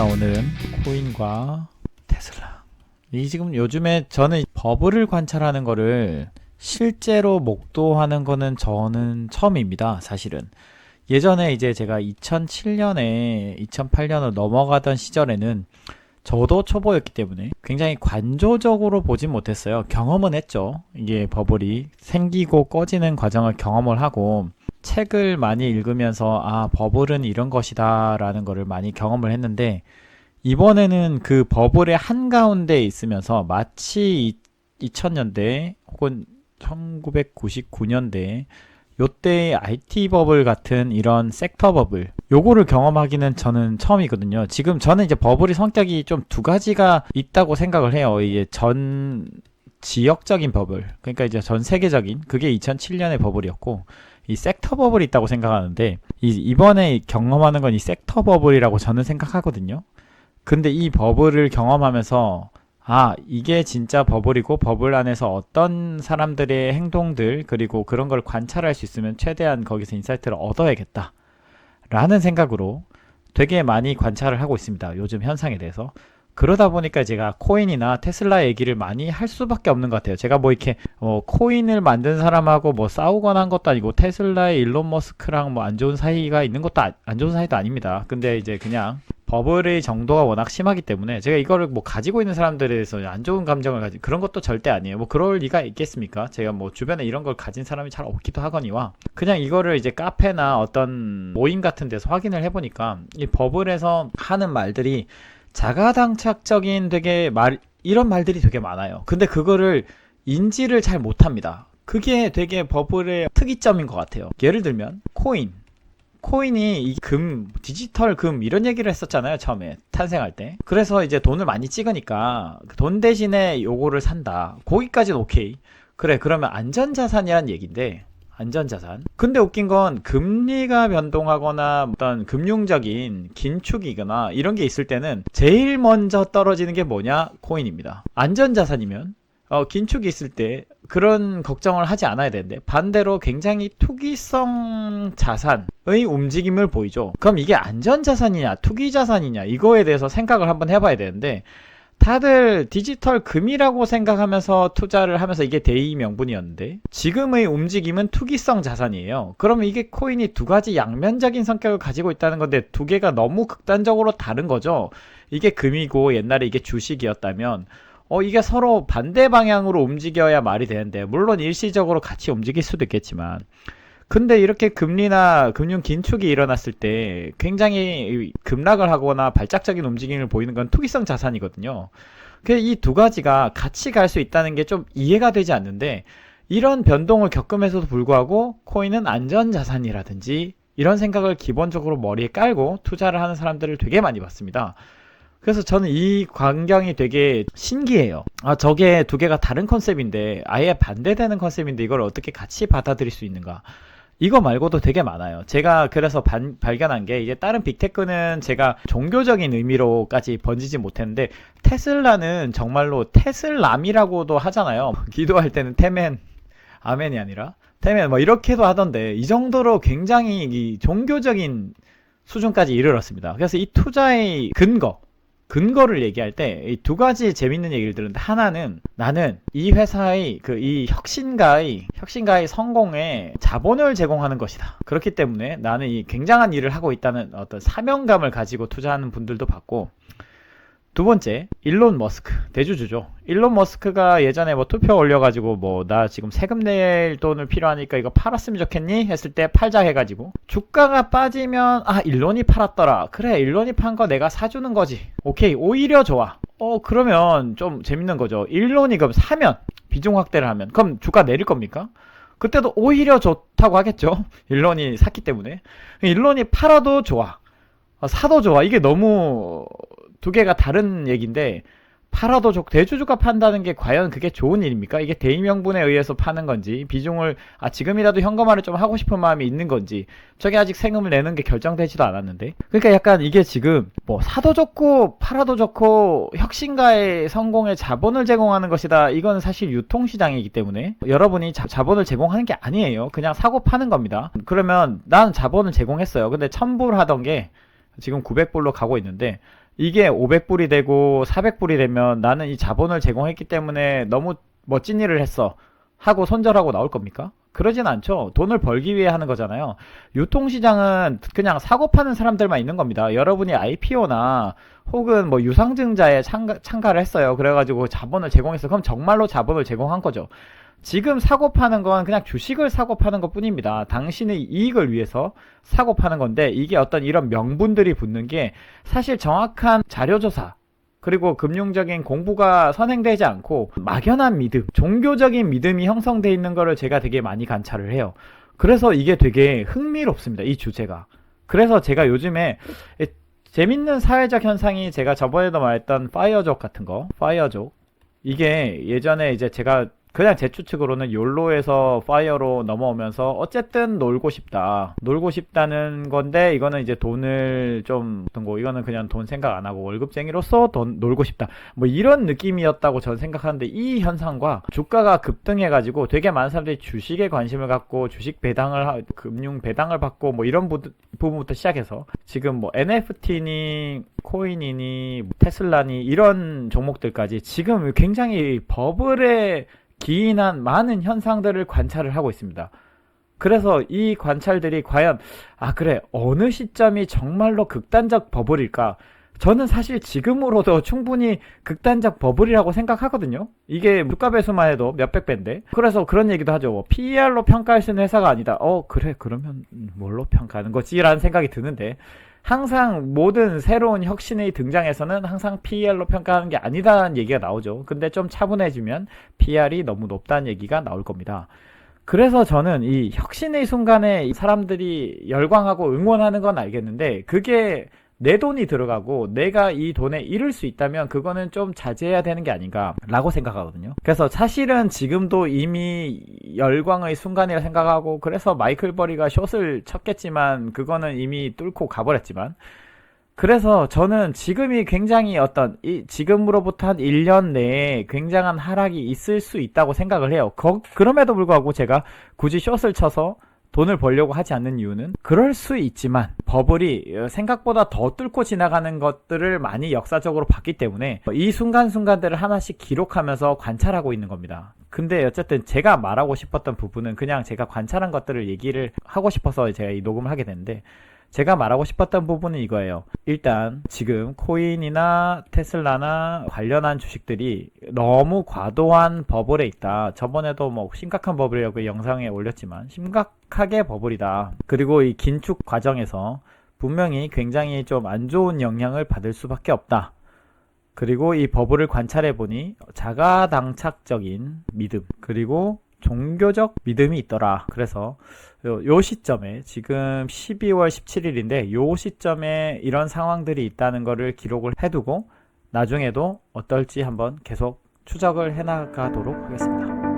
자 오늘은 코인과 테슬라. 이 지금 요즘에 저는 버블을 관찰하는 거를 실제로 목도하는 거는 저는 처음입니다 사실은. 예전에 이제 제가 2007년에 2008년을 넘어가던 시절에는 저도 초보였기 때문에 굉장히 관조적으로 보진 못했어요. 경험은 했죠. 이게 버블이 생기고 꺼지는 과정을 경험을 하고 책을 많이 읽으면서 아 버블은 이런 것이다 라는 거를 많이 경험을 했는데 이번에는 그 버블의 한가운데에 있으면서 마치 2000년대 혹은 1999년대 요때의 IT 버블 같은 이런 섹터 버블 요거를 경험하기는 저는 처음이거든요. 지금 저는 이제 버블의 성격이 좀 두 가지가 있다고 생각을 해요. 이게 전 지역적인 버블 그러니까 이제 전 세계적인 그게 2007년의 버블이었고 이 섹터 버블이 있다고 생각하는데 이, 이번에 경험하는 건 이 섹터 버블이라고 저는 생각하거든요. 근데 이 버블을 경험하면서 아, 이게 진짜 버블이고 버블 안에서 어떤 사람들의 행동들 그리고 그런 걸 관찰할 수 있으면 최대한 거기서 인사이트를 얻어야겠다. 라는 생각으로 되게 많이 관찰을 하고 있습니다. 요즘 현상에 대해서. 그러다 보니까 제가 코인이나 테슬라 얘기를 많이 할 수밖에 없는 것 같아요. 제가 뭐 이렇게 어, 코인을 만든 사람하고 뭐 싸우거나 한 것도 아니고 테슬라의 일론 머스크랑 뭐 안 좋은 사이가 있는 것도 아, 안 좋은 사이도 아닙니다. 근데 이제 그냥 버블의 정도가 워낙 심하기 때문에 제가 이거를 뭐 가지고 있는 사람들에 대해서 안 좋은 감정을 가진 그런 것도 절대 아니에요. 뭐 그럴 리가 있겠습니까? 제가 뭐 주변에 이런 걸 가진 사람이 잘 없기도 하거니와 그냥 이거를 이제 카페나 어떤 모임 같은 데서 확인을 해보니까 이 버블에서 하는 말들이 자가당착적인 되게 말 이런 말들이 되게 많아요. 근데 그거를 인지를 잘 못합니다. 그게 되게 버블의 특이점인 것 같아요. 예를 들면 코인 코인이 이 금, 디지털 금 이런 얘기를 했었잖아요. 처음에 탄생할 때. 그래서 이제 돈을 많이 찍으니까 돈 대신에 요거를 산다. 거기까지는 오케이. 그래 그러면 안전자산이란 얘기인데 안전자산. 근데 웃긴 건 금리가 변동하거나 어떤 금융적인 긴축이거나 이런 게 있을 때는 제일 먼저 떨어지는 게 뭐냐? 코인입니다. 안전자산이면 어, 긴축이 있을 때 그런 걱정을 하지 않아야 되는데 반대로 굉장히 투기성 자산의 움직임을 보이죠. 그럼 이게 안전자산이냐 투기자산이냐 이거에 대해서 생각을 한번 해봐야 되는데 다들 디지털 금이라고 생각하면서 투자를 하면서 이게 대의 명분이었는데 지금의 움직임은 투기성 자산이에요. 그러면 이게 코인이 두 가지 양면적인 성격을 가지고 있다는 건데 두 개가 너무 극단적으로 다른 거죠. 이게 금이고 옛날에 이게 주식이었다면 어, 이게 서로 반대 방향으로 움직여야 말이 되는데, 물론 일시적으로 같이 움직일 수도 있겠지만, 근데 이렇게 금리나 금융 긴축이 일어났을 때 굉장히 급락을 하거나 발작적인 움직임을 보이는 건 투기성 자산이거든요. 그래서 이 두 가지가 같이 갈 수 있다는 게 좀 이해가 되지 않는데, 이런 변동을 겪음에서도 불구하고 코인은 안전 자산이라든지 이런 생각을 기본적으로 머리에 깔고 투자를 하는 사람들을 되게 많이 봤습니다. 그래서 저는 이 광경이 되게 신기해요. 아, 저게 두 개가 다른 컨셉인데, 아예 반대되는 컨셉인데, 이걸 어떻게 같이 받아들일 수 있는가. 이거 말고도 되게 많아요. 제가 그래서 반, 발견한 게, 이제 다른 빅테크는 제가 종교적인 의미로까지 번지지 못했는데, 테슬라는 정말로 테슬람이라고도 하잖아요. 기도할 때는 테멘, 아멘이 아니라, 테멘, 뭐 이렇게도 하던데, 이 정도로 굉장히 이 종교적인 수준까지 이르렀습니다. 그래서 이 투자의 근거, 근거를 얘기할 때 이 두 가지 재밌는 얘기를 들었는데 하나는 나는 이 회사의 그 이 혁신가의 혁신가의 성공에 자본을 제공하는 것이다. 그렇기 때문에 나는 이 굉장한 일을 하고 있다는 어떤 사명감을 가지고 투자하는 분들도 봤고 두 번째, 일론 머스크, 대주주죠. 일론 머스크가 예전에 뭐 투표 올려가지고 뭐 나 지금 세금 낼 돈을 필요하니까 이거 팔았으면 좋겠니? 했을 때 팔자 해가지고 주가가 빠지면 아 일론이 팔았더라. 그래 일론이 판 거 내가 사주는 거지. 오케이 오히려 좋아. 어 그러면 좀 재밌는 거죠. 일론이 그럼 사면 비중 확대를 하면 그럼 주가 내릴 겁니까? 그때도 오히려 좋다고 하겠죠. 일론이 샀기 때문에 일론이 팔아도 좋아. 아, 사도 좋아. 이게 너무 두 개가 다른 얘기인데 팔아도 좋고 대주주가 판다는 게 과연 그게 좋은 일입니까? 이게 대의명분에 의해서 파는 건지 비중을 아 지금이라도 현금화를 좀 하고 싶은 마음이 있는 건지 저게 아직 세금을 내는 게 결정되지도 않았는데. 그러니까 약간 이게 지금 뭐 사도 좋고 팔아도 좋고 혁신가의 성공에 자본을 제공하는 것이다. 이거는 사실 유통시장이기 때문에 여러분이 자, 자본을 제공하는 게 아니에요. 그냥 사고 파는 겁니다. 그러면 난 자본을 제공했어요. 근데 천불 하던 게 지금 900불로 가고 있는데 이게 500불이 되고 400불이 되면 나는 이 자본을 제공했기 때문에 너무 멋진 일을 했어. 하고 손절하고 나올 겁니까? 그러진 않죠. 돈을 벌기 위해 하는 거잖아요. 유통시장은 그냥 사고 파는 사람들만 있는 겁니다. 여러분이 IPO나 혹은 뭐 유상증자에 참가, 참가를 했어요. 그래가지고 자본을 제공했어. 그럼 정말로 자본을 제공한 거죠. 지금 사고 파는 건 그냥 주식을 사고 파는 것 뿐입니다. 당신의 이익을 위해서 사고 파는 건데 이게 어떤 이런 명분들이 붙는 게 사실 정확한 자료조사 그리고 금융적인 공부가 선행되지 않고 막연한 믿음, 종교적인 믿음이 형성돼 있는 거를 제가 되게 많이 관찰을 해요. 그래서 이게 되게 흥미롭습니다. 이 주제가. 그래서 제가 요즘에 에, 재밌는 사회적 현상이 제가 저번에도 말했던 파이어족 같은 거, 파이어족. 이게 예전에 이제 제가 그냥 제 추측으로는 욜로에서 파이어로 넘어오면서 어쨌든 놀고 싶다. 놀고 싶다는 건데 이거는 이제 돈을 좀 어떤 거 이거는 그냥 돈 생각 안 하고 월급쟁이로서 돈 놀고 싶다. 뭐 이런 느낌이었다고 저는 생각하는데 이 현상과 주가가 급등해 가지고 되게 많은 사람들이 주식에 관심을 갖고 주식 배당을 하, 금융 배당을 받고 뭐 이런 부, 부분부터 시작해서 지금 뭐 NFT니 코인이니 테슬라니 이런 종목들까지 지금 굉장히 버블에 기인한 많은 현상들을 관찰을 하고 있습니다. 그래서 이 관찰들이 과연 아 그래 어느 시점이 정말로 극단적 버블일까? 저는 사실 지금으로도 충분히 극단적 버블이라고 생각하거든요. 이게 물가 배수만 해도 몇백 배인데. 그래서 그런 얘기도 하죠. 뭐 PER로 평가할 수 있는 회사가 아니다. 어 그래 그러면 뭘로 평가하는 거지 라는 생각이 드는데 항상 모든 새로운 혁신의 등장에서는 항상 PER로 평가하는 게 아니다는 얘기가 나오죠. 근데 좀 차분해지면 PER이 너무 높다는 얘기가 나올 겁니다. 그래서 저는 이 혁신의 순간에 이 사람들이 열광하고 응원하는 건 알겠는데 그게 내 돈이 들어가고 내가 이 돈에 이룰 수 있다면 그거는 좀 자제해야 되는 게 아닌가라고 생각하거든요. 그래서 사실은 지금도 이미 열광의 순간이라 생각하고 그래서 마이클 버리가 숏을 쳤겠지만 그거는 이미 뚫고 가버렸지만 그래서 저는 지금이 굉장히 어떤 이 지금으로부터 한 1년 내에 굉장한 하락이 있을 수 있다고 생각을 해요. 거- 그럼에도 불구하고 제가 굳이 숏을 쳐서 돈을 벌려고 하지 않는 이유는 그럴 수 있지만 버블이 생각보다 더 뚫고 지나가는 것들을 많이 역사적으로 봤기 때문에 이 순간순간들을 하나씩 기록하면서 관찰하고 있는 겁니다. 근데 어쨌든 제가 말하고 싶었던 부분은 그냥 제가 관찰한 것들을 얘기를 하고 싶어서 제가 이 녹음을 하게 됐는데 제가 말하고 싶었던 부분은 이거예요. 일단 지금 코인이나 테슬라나 관련한 주식들이 너무 과도한 버블에 있다. 저번에도 뭐 심각한 버블이라고 영상에 올렸지만 심각하게 버블이다. 그리고 이 긴축 과정에서 분명히 굉장히 좀 안 좋은 영향을 받을 수밖에 없다. 그리고 이 버블을 관찰해 보니 자가당착적인 믿음 그리고 종교적 믿음이 있더라. 그래서 요, 요 시점에 지금 12월 17일인데 요 시점에 이런 상황들이 있다는 거를 기록을 해두고 나중에도 어떨지 한번 계속 추적을 해나가도록 하겠습니다.